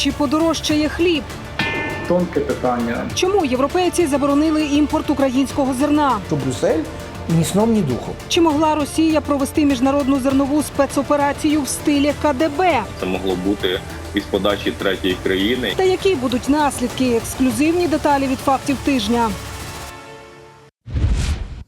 чи подорожчає хліб? Тонке питання. Чому європейці заборонили імпорт українського зерна? що Брюссель ні сном, ні духом. Чи могла Росія провести міжнародну зернову спецоперацію в стилі КДБ? Це могло бути із подачі третьої країни. Та які будуть наслідки? Ексклюзивні деталі від фактів тижня.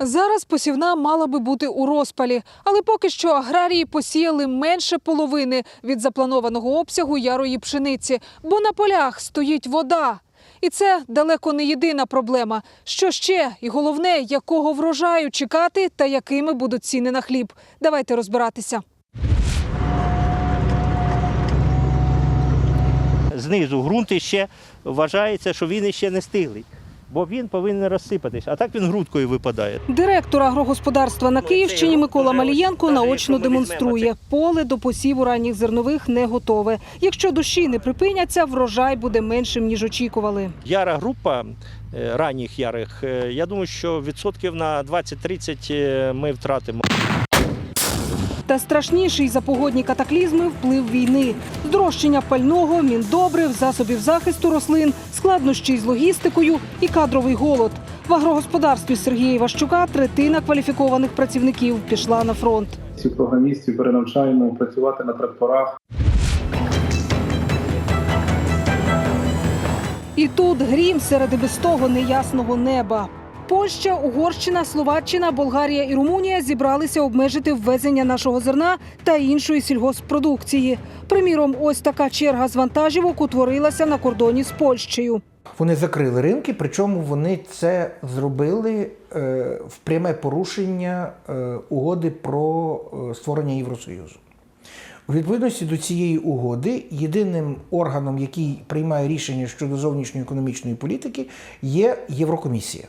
Зараз посівна мала би бути у розпалі, але поки що аграрії посіяли менше половини від запланованого обсягу ярої пшениці, бо на полях стоїть вода. І це далеко не єдина проблема. Що ще? І головне, якого врожаю чекати та якими будуть ціни на хліб. Давайте розбиратися. знизу ґрунт ще вважається, що він ще не стиглий, бо він повинен розсипатись, а так він грудкою випадає. Директор агрогосподарства на Київщині Микола Малієнко наочно демонструє, поле до посіву ранніх зернових не готове. Якщо дощі не припиняться, врожай буде меншим ніж очікували. Яра група е, ранніх ярих, е, я думаю, що відсотків на 20-30 е, ми втратимо. Та страшніший за погодні катаклізми вплив війни, здорожчання пального, міндобрив, засобів захисту рослин, складнощі з логістикою і кадровий голод. В агрогосподарстві Сергія Іващука третина кваліфікованих працівників пішла на фронт. Цих програмістів перенавчаємо працювати на тракторах. І тут грім серед і без того неясного неба. Польща, Угорщина, Словаччина, Болгарія і Румунія зібралися обмежити ввезення нашого зерна та іншої сільгоспродукції. Приміром, ось така черга з вантажівок утворилася на кордоні з Польщею. Вони закрили ринки, причому вони це зробили е, в пряме порушення е, угоди про е, створення Євросоюзу. У відповідності до цієї угоди єдиним органом, який приймає рішення щодо зовнішньої економічної політики, є Єврокомісія,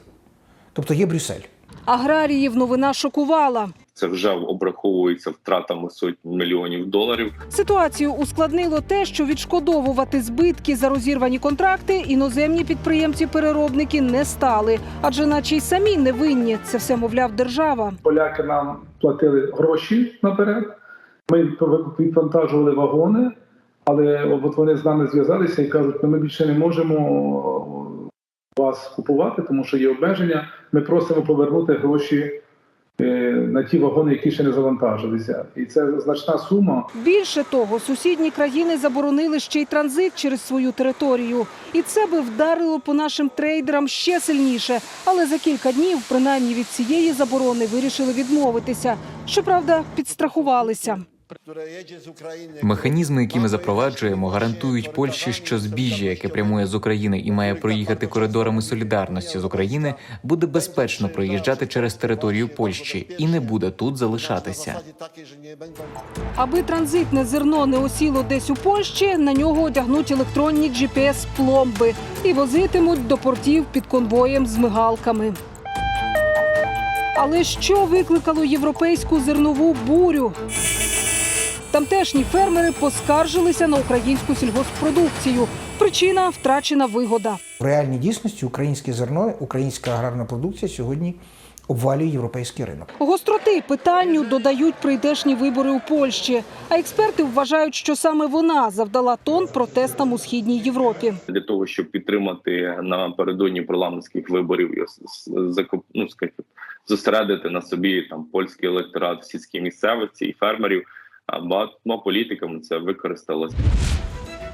тобто є Брюссель. Аграріїв новина шокувала. Це вже обраховується втратами сотень мільйонів доларів. Ситуацію ускладнило те, що відшкодовувати збитки за розірвані контракти іноземні підприємці-переробники не стали, адже наче й самі не винні. Це все мовляв держава. Поляки нам платили гроші наперед. Ми відвантажували вагони, але от вони з нами зв'язалися і кажуть, «Ну, ми більше не можемо вас купувати, тому що є обмеження. Ми просимо повернути гроші е, на ті вагони, які ще не завантажилися. І це значна сума. Більше того, сусідні країни заборонили ще й транзит через свою територію, і це би вдарило по нашим трейдерам ще сильніше. Але за кілька днів, принаймні від цієї заборони, вирішили відмовитися. Щоправда, підстрахувалися. Механізми, які ми запроваджуємо, гарантують Польщі, що збіжжя, яке прямує з України і має проїхати коридорами солідарності з України, буде безпечно проїжджати через територію Польщі і не буде тут залишатися. Аби транзитне зерно не осіло десь у Польщі, на нього одягнуть електронні GPS-пломби і возитимуть до портів під конвоєм з мигалками. Але що викликало європейську зернову бурю? Тамтешні фермери поскаржилися на українську сільгоспродукцію. Причина втрачена вигода. В реальній дійсності українське зерно, українська аграрна продукція сьогодні обвалює європейський ринок. Гостроти питанню додають прийдешні вибори у Польщі. А експерти вважають, що саме вона завдала тон протестам у східній Європі. для того, щоб підтримати напередодні парламентських виборів і ну, скажімо, зосередити на собі там польський електорат в сільській місцевості і фермерів. А багатьма політиками це використалося.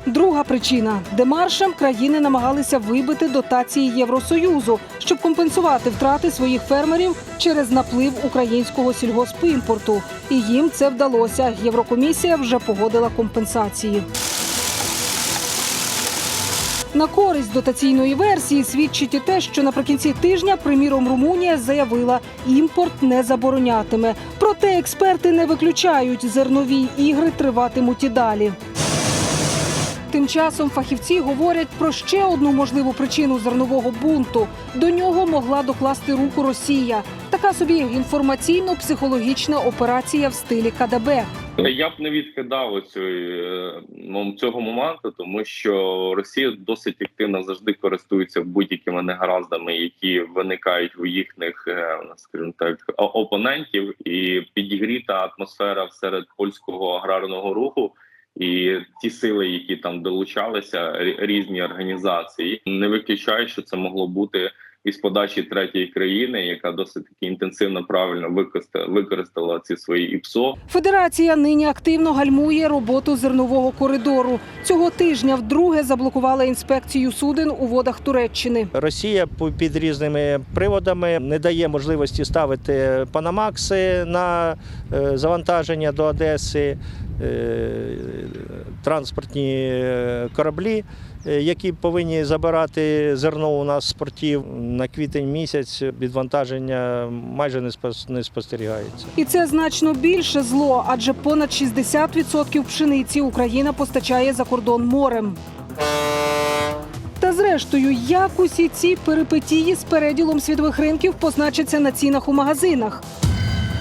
Друга причина демаршем країни намагалися вибити дотації Євросоюзу, щоб компенсувати втрати своїх фермерів через наплив українського сільгоспімпорту. І їм це вдалося. Єврокомісія вже погодила компенсації. На користь дотаційної версії свідчить і те, що наприкінці тижня, приміром, Румунія заявила, імпорт не заборонятиме. Проте експерти не виключають, зернові ігри триватимуть і далі. Тим часом фахівці говорять про ще одну можливу причину зернового бунту. До нього могла докласти руку Росія. Така собі інформаційно-психологічна операція в стилі КДБ. Я б не відкидав оцю, е, цього моменту, тому що Росія досить активно завжди користується будь-якими негараздами, які виникають у їхніх, е, скажімо так, опонентів, і підігріта атмосфера серед польського аграрного руху І ті сили, які там долучалися, різні організації, не виключаю, що це могло бути із подачі третьої країни, яка досить таки інтенсивно правильно використала, використала ці свої ІПСО. Федерація нині активно гальмує роботу зернового коридору. Цього тижня вдруге заблокувала інспекцію суден у водах Туреччини. Росія по- під різними приводами не дає можливості ставити панамакси на е, завантаження до Одеси, е, транспортні е, кораблі, які повинні забирати зерно у нас з портів. На квітень місяць відвантаження майже не спостерігається. І це значно більше зло, адже понад 60% пшениці Україна постачає за кордон морем. Та зрештою, як усі ці перипетії з переділом світових ринків позначаться на цінах у магазинах.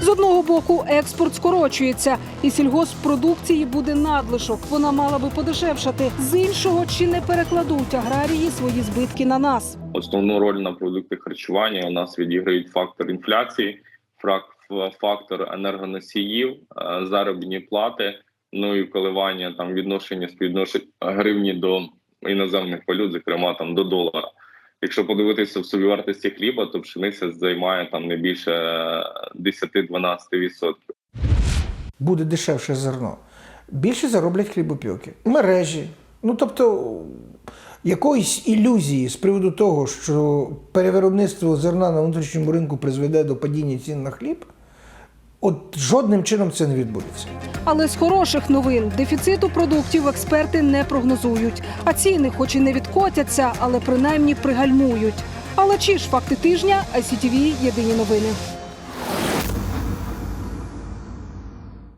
З одного боку, експорт скорочується, і сільгосппродукції буде надлишок. Вона мала би подешевшати. З іншого, чи не перекладуть аграрії свої збитки на нас? Основну роль на продукти харчування у нас відіграють фактор інфляції, фактор енергоносіїв, е, заробітні плати, ну і коливання там відношення співвідношень гривні до іноземних валют, зокрема там до долара. Якщо подивитися в собівартості хліба, то пшениця займає там не більше е, 10-12%. буде дешевше зерно. Більше зароблять хлібопіки. Мережі. Ну тобто якоїсь ілюзії з приводу того, що перевиробництво зерна на внутрішньому ринку призведе до падіння цін на хліб, от жодним чином це не відбудеться. Але з хороших новин дефіциту продуктів експерти не прогнозують. А ціни, хоч і не відкотяться, але принаймні пригальмують. Але чи ж факти тижня ICTV – єдині новини.